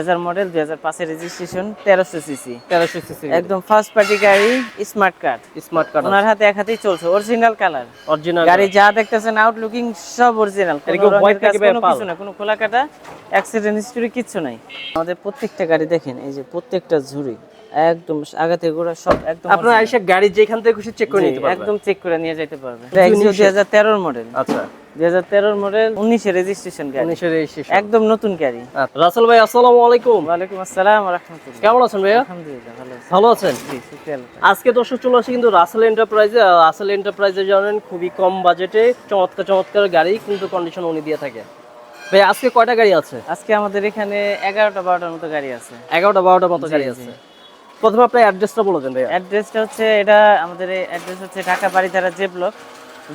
হাজার মডেল দুই হাজার পাঁচের রেজিস্ট্রেশন তেরোশো সিসি তেরোশো সিসি একদম ফার্স্ট পার্টি গাড়ি স্মার্ট কার্ড স্মার্ট কার্ড ওনার হাতে এক হাতেই চলছে অরিজিনাল কালার অরিজিনাল গাড়ি যা দেখতেছেন আউটলুকিং সব অরিজিনাল? কিছু না কোনো খোলা কাটা অ্যাক্সিডেন্ট হিস্টরি কিচ্ছু নাই। আমাদের প্রত্যেকটা গাড়ি দেখেন এই যে প্রত্যেকটা ঝুড়ি একদম আগা থেকে গোড়া সব একদম আপনারা এসে গাড়ি যেখান থেকে খুশি চেক করে নিতে পারবেন। একদম চেক করে নিয়ে যেতে পারবে এটা এক্সিও দুই হাজার তেরোর মডেল আচ্ছা। দুই হাজার তেরোর মডেল উনিশের রেজিস্ট্রেশন গাড়ি। উনিশের রেজিস্ট্রেশন একদম নতুন গাড়ি। রাসেল ভাই আসসালামু আলাইকুম। ওয়ালাইকুম আসসালাম রহমতুল্লাহ কেমন আছেন ভাইয়া? আলহামদুলিল্লাহ ভালো আছি। ভালো আছেন? জি আজকে দর্শক চলে আসে কিন্তু রাসেল এন্টারপ্রাইজে রাসেল এন্টারপ্রাইজে জানেন খুবই কম বাজেটে চমৎকার চমৎকার গাড়ি কিন্তু কন্ডিশন উনি দিয়ে থাকে। ভাই আজকে কয়টা গাড়ি আছে? আজকে আমাদের এখানে এগারোটা বারোটার মতো গাড়ি আছে। এগারোটা বারোটার মতো গাড়ি আছে। প্রথমে আপনার অ্যাড্রেসটা বলে দেন ভাইয়া। অ্যাড্রেসটা হচ্ছে এটা আমাদের অ্যাড্রেস হচ্ছে Dhaka Baridhara J block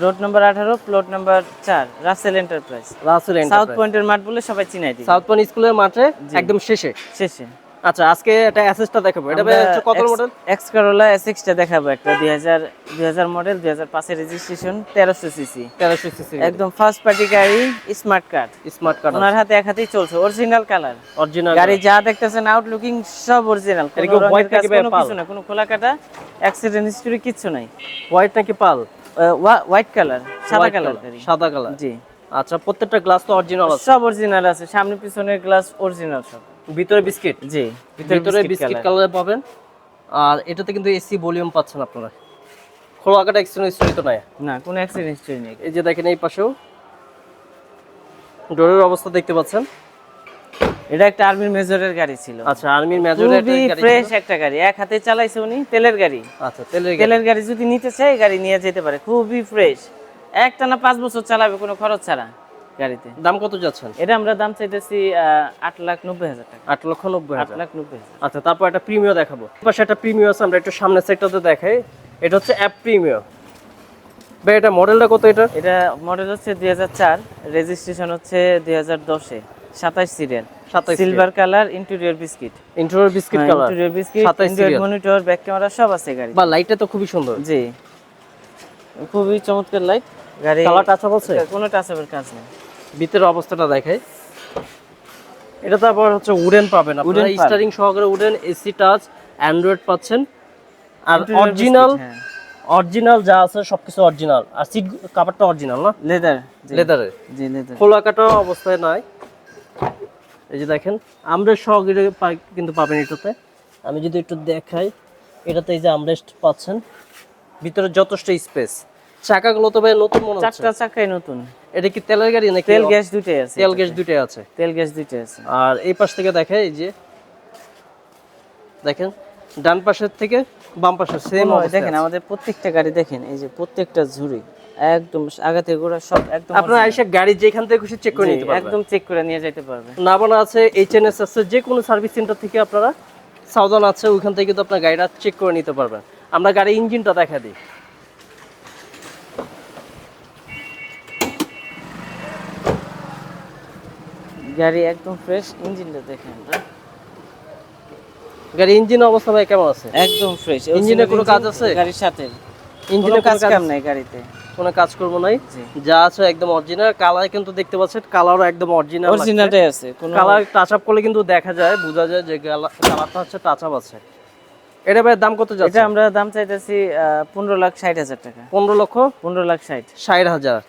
road number আঠারো প্লট নাম্বার চার রাসেল এন্টারপ্রাইজ। রাসেল সাউথ পয়েন্টের মাঠ বলে সবাই চিনাই দিই সাউথ পয়েন্ট স্কুলের মাঠে একদম শেষে? শেষে। আচ্ছা আজকে এটা অ্যাসেসটা দেখাবো। এটা হচ্ছে কত মডেল এক্স কারোলা এস এক্সটা দেখাবো একটা দুই হাজার দুই হাজার মডেল দুই হাজার পাঁচের রেজিস্ট্রেশন তেরোশো সিসি তেরোশো সিসি একদম ফার্স্ট পার্টি গাড়ি স্মার্ট কার্ড স্মার্ট কার্ড ওনার হাতে এক হাতেই চলছে অরিজিনাল কালার অরিজিনাল গাড়ি যা দেখতেছেন আউট লুকিং সব অরিজিনাল এটা কি white নাকি ভাই পাল? কিছু না কোনো খোলা কাটা অ্যাক্সিডেন্ট হিস্টরি কিছু নাই। হোয়াইট নাকি পাল? হোয়াইট কালার সাদা কালার সাদা কালার জি। আচ্ছা প্রত্যেকটা গ্লাস তো অরিজিনাল আছে? সব অরিজিনাল আছে সামনে পিছনের গ্লাস অরিজিনাল সব। ভিতরে বিস্কিট জি ভিতরে বিস্কিট কালারে পাবেন। আর এটাতে কিন্তু এসি ভলিউম পাচ্ছেন আপনারা। খোলা কাটা এক্সটেনশন স্টোরি তো নাই? না কোনো অ্যাক্সিডেন্ট হিস্টরি নেই। এই যে দেখেন এই পাশেও। ডোরের অবস্থা দেখতে পাচ্ছেন। এটা একটা আর্মির মেজরের গাড়ি ছিল। আচ্ছা আর্মির মেজর খুবই ফ্রেশ একটা গাড়ি। এক হাতে চালাইছে উনি তেলের গাড়ি। আচ্ছা তেলের গাড়ি। তেলের গাড়ি যদি নিতে চাই গাড়ি নিয়ে যেতে পারে। খুবই ফ্রেশ একটা না পাঁচ বছর চালাবে কোনো খরচ ছাড়া গাড়িতে। দাম কত যাচ্ছেন? এটা আমরা দাম চাইতেছি আট লাখ নব্বই হাজার টাকা। আট লক্ষ নব্বই আট লাখ নব্বই আচ্ছা তারপর একটা প্রিমিয় দেখাবো। পাশে একটা প্রিমিয় আছে আমরা একটু সামনের সেক্টরতে দেখাই। এটা হচ্ছে অ্যাপ প্রিমিয় ভাই এটা মডেলটা কত এটা? এটা মডেল হচ্ছে দুই হাজার চার রেজিস্ট্রেশন হচ্ছে দুই হাজার দশে। সাতাশ serial 27 silver colour interior biscuit interior biscuit colour interior biscuit 27 interior serial। Monitor back camera সব আছে গাড়ি বা লাইটটা তো খুবই সুন্দর। জি। খুবই চমৎকার লাইট গাড়ি কালার টাচ আছে? কোনো টাচআপের কাজ নেই। ভিতরের অবস্থাটা দেখাই। এটা তারপর হচ্ছে উডেন পাবেন আপনারা। স্টারিং সহকারে উডেন এসি টাচ অ্যান্ড্রয়েড পাচ্ছেন। আর অরিজিনাল হ্যাঁ। অরিজিনাল যা আছে সবকিছু অরিজিনাল আর সিট কাভারটা অরিজিনাল না? লেদার লেদারের জি লেদার খোলা কাটা অবস্থায় নয় এই যে দেখেন আমরা সহকারে পা- কিন্তু পাবেন এটাতে। আমি যদি একটু দেখাই এটাতে এই যে আমরেস্ট পাচ্ছেন। ভিতরে যথেষ্ট স্পেস চাকাগুলো তো ভাই নতুন মনে হচ্ছে। চারটা চাকাই নতুন। এটা কি তেলের গাড়ি নাকি? তেল গ্যাস দুইটাই আছে তেল গ্যাস দুটোই আছে। তেল গ্যাস দুইটাই আছে। আর এই পাশ থেকে দেখেন এই যে দেখেন ডান পাশের থেকে বাম পাশের সেম দেখেন আমাদের প্রত্যেকটা গাড়ি দেখেন এই যে প্রত্যেকটা ঝুড়ি। একদম আগা থেকে গোড়া সব একদম আপনারা এসে গাড়ি যেখান থেকে খুশি চেক করে নিতে পারবেন। একদম চেক করে নিয়ে যেতে পারবে নাবানা আছে এইচএনএস আছে যে কোনো সার্ভিস সেন্টার থেকে আপনারা সাউদার্ন আছে ওইখান থেকে কিন্তু আপনার গাড়িটা চেক করে নিতে পারবেন। আমরা ইঞ্জিনটা দেখা দিই। গাড়ি একদম ফ্রেশ ইঞ্জিনটা দেখেন গাড়ির ইঞ্জিন অবস্থা ভাই কেমন আছে? একদম ফ্রেশ ইঞ্জিনে কোনো কাজ আছে? গাড়ির সাথে। ইঞ্জিনে কাজ কাম নাই গাড়িতে। কোনো কাজ করব নাই। যা আছে একদম অরিজিনাল কালার কিন্তু দেখতে পাচ্ছেন কালারও একদম অরিজিনাল অরিজিনালটাই আছে কোনো কালার টাচ আপ করলে কিন্তু দেখা যায় বোঝা যায় যে কালারটা হচ্ছে টাচ আপ আছে। এটা ভাই দাম কত যাচ্ছে? এটা আমরা দাম চাইতেছি পনেরো লাখ ষাট হাজার টাকা। পনেরো লক্ষ পনেরো লাখ ষাট। ষাট হাজার।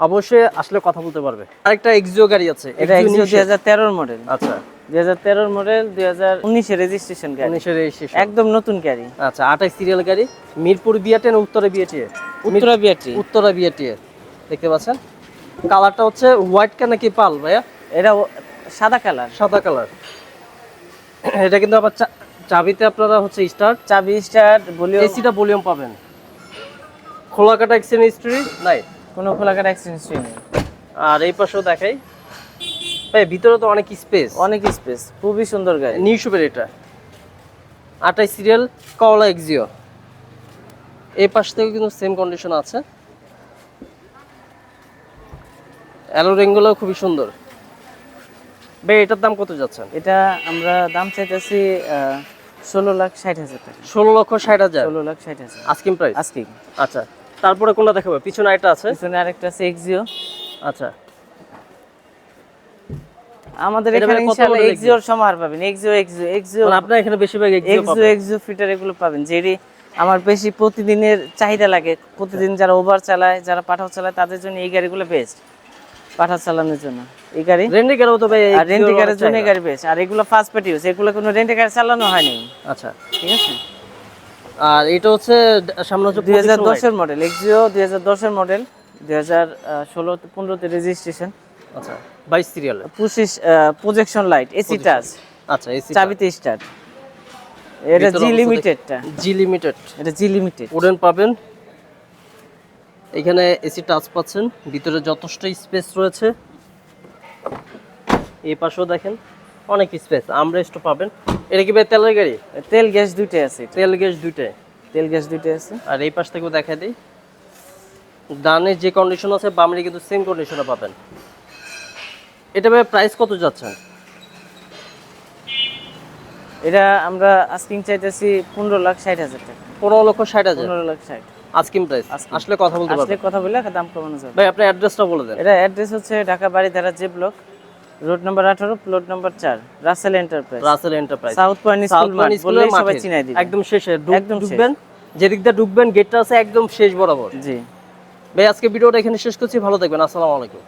অবশ্যই আসলে কথা বলতে পারবে। আরেকটা এক্সিও গাড়ি আছে এটা নিশে। হাজার তেরোর মডেল আচ্ছা। দুই হাজার তেরোর মডেল দুই হাজার উনিশের রেজিস্ট্রেশন গাড়ি। উনিশের রেজিস্ট্রেশন একদম নতুন গাড়ি। আচ্ছা আঠাশ সিরিয়াল গাড়ি মিরপুর বিয়াটে না উত্তরে বিয়াটে? উত্তরা বিআরটি উত্তরা বিয়াটে দেখতে পাচ্ছেন? কালারটা হচ্ছে হোয়াইট কা নাকি পাল ভাইয়া? এটা সাদা কালার। সাদা কালার। এটা কিন্তু আবার চাবিতে আপনারা হচ্ছে স্টার্ট চাবি স্টার্ট বলিও এসিটা ভলিউম পাবেন। খোলা কাটা এক্সচেঞ্জ হিস্ট্রি নাই কোনো খোলাকাটা অ্যাক্সিডেন্ট নেই আর এই পাশেও দেখাই। ভাই ভিতরে তো অনেক স্পেস অনেক স্পেস খুবই সুন্দর গাড়ি। নিউ শুপের এটা। আঠাশ সিরিয়াল কওলা এক্সিও এই পাশ থেকে কিন্তু সেম কন্ডিশন আছে। অ্যালো রেঙ্গুলো খুবই সুন্দর। ভাই এটার দাম কত যাচ্ছেন? এটা আমরা দাম চাইতেছি ষোলো লাখ ষাট হাজার টাকা। ষোলো লক্ষ ষাট হাজার। ষোলো লাখ ষাট হাজার। আস্কিং প্রাইস আজকে আচ্ছা। তারপরে কোনটা দেখাবো? পিছনে একটা আছে। পিছনে আরেকটা আছে এক্সিও আচ্ছা। আমাদের এখানে ইনশাআল্লাহ এক্সিওর সমাহার পাবেন। এক্সিও এক্সিও এক্সিও মানে আপনার এখানে বেশিরভাগ এক্সিও এক্সিও পাবেন। এক্সিও ফিটার এগুলো পাবেন। যেটি আমার বেশি প্রতিদিনের চাহিদা লাগে। প্রতিদিন যারা ওভার চালায় যারা পাঠাও চালায় তাদের জন্য এই গাড়িগুলো বেস্ট পাঠাও চালানোর জন্য। এই গাড়ি? রেন্ডি গাড়িও তো ভাই আর রেন্টি গাড়ির জন্য গাড়ি বেস্ট আর এগুলো ফার্স্ট পার্টি ইউজ এগুলো কোনো রেন্টি গাড়ি চালানো হয়নি আচ্ছা। ঠিক আছে? আর এটা হচ্ছে সামনে হচ্ছে দুই হাজার position light। দশের মডেল এক্সিও দুই হাজার দশের মডেল দুই হাজার ষোলো পনেরোতে রেজিস্ট্রেশন আচ্ছা বাইশ সিরিয়াল পঁচিশ প্রজেকশন লাইট এসি টাচ আচ্ছা এসি চাবিতে স্টার্ট এটা জি লিমিটেডটা জি লিমিটেড এটা জি লিমিটেড উডেন পাবেন। এখানে এসি টাচ পাচ্ছেন। ভিতরে যথেষ্ট স্পেস রয়েছে। এই পাশেও দেখেন অনেক স্পেস আমরেস্টও পাবেন। এটা কি ভাই তেলের গাড়ি? তেল গ্যাস দুইটাই আছে তেল গ্যাস দুইটাই? তেল গ্যাস দুইটাই আছে। আর এই পাশ থেকেও দেখাই দিই। ডানে যে কন্ডিশন আছে বামে কিন্তু সেম কন্ডিশনে পাবেন। এটা ভাই প্রাইস কত যাচ্ছেন? এটা আমরা আস্কিং চাইতেছি পনেরো লাখ ষাট হাজার টাকা। পনেরো লক্ষ ষাট হাজার। পনেরো লাখ ষাট। আজকিম প্রাইস আসলে কথা বলতে আসলে কথা বলে দাম কমানো যাবে। ভাই আপনার অ্যাড্রেসটা বলে দেন। এটা অ্যাড্রেস হচ্ছে Dhaka Baridhara J block road number আঠারো প্লট নাম্বার চার Russell enterprise. Russell enterprise. South Point School মাঠ স্কুলের সবাই চিনাই দিবে। একদম শেষে একদম। ঢুকবেন যেদিক দিয়ে ঢুকবেন গেটটা আছে একদম শেষ বরাবর। জি। ভাই আজকে ভিডিওটা এখানে শেষ করছি ভালো থাকবেন আসসালামু আলাইকুম।